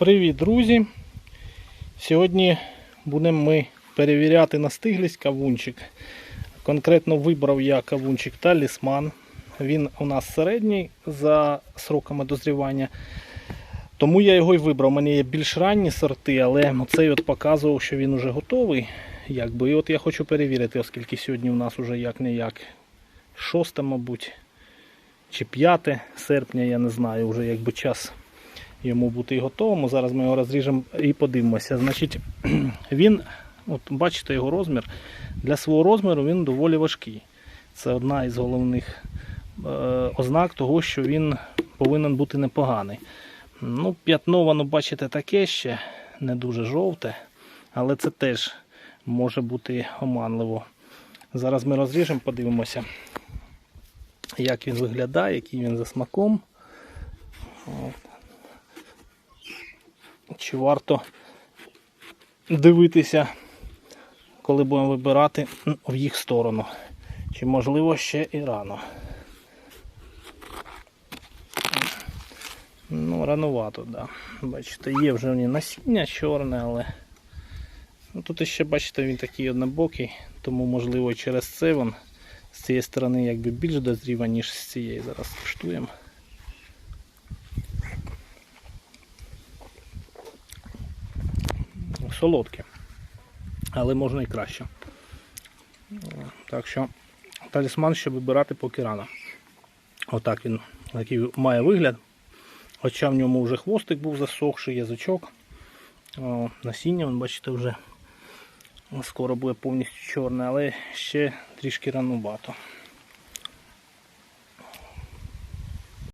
Привіт, друзі! Сьогодні будемо ми перевіряти на стиглість кавунчик. Конкретно вибрав я кавунчик талісман. Він у нас середній за сроками дозрівання. Тому я його й вибрав. У мене є більш ранні сорти, але цей от показував, що він уже готовий. Якби. І от я хочу перевірити, оскільки сьогодні у нас уже як-не-як 6, мабуть, чи 5 серпня, я не знаю, вже якби час йому бути готовим. Зараз ми його розріжемо і подивимося. Значить, він, от бачите його розмір. Для свого розміру він доволі важкий. Це одна із головних е, ознак того, що він повинен бути непоганий. Ну, п'ятно, воно, бачите, таке ще не дуже жовте, але це теж може бути оманливо. Зараз ми розріжемо, подивимося, як він виглядає, який він за смаком. От. Чи варто дивитися, коли будемо вибирати в їх сторону. Чи можливо ще і рано. Ну, ранувато, так. Да. Бачите, є вже в ній насіння чорне, але ну, тут ще, бачите, він такий однобокий, тому можливо через це він з цієї сторони якби більш дозріва, ніж з цієї. Зараз куштуємо. Солодке, але можна і краще. Так що талісман ще вибирати поки рано. Отак він такий має вигляд. Хоча в ньому вже хвостик був засохший, язичок. О, насіння, вон, бачите, вже скоро буде повністю чорне, але ще трішки ранувато.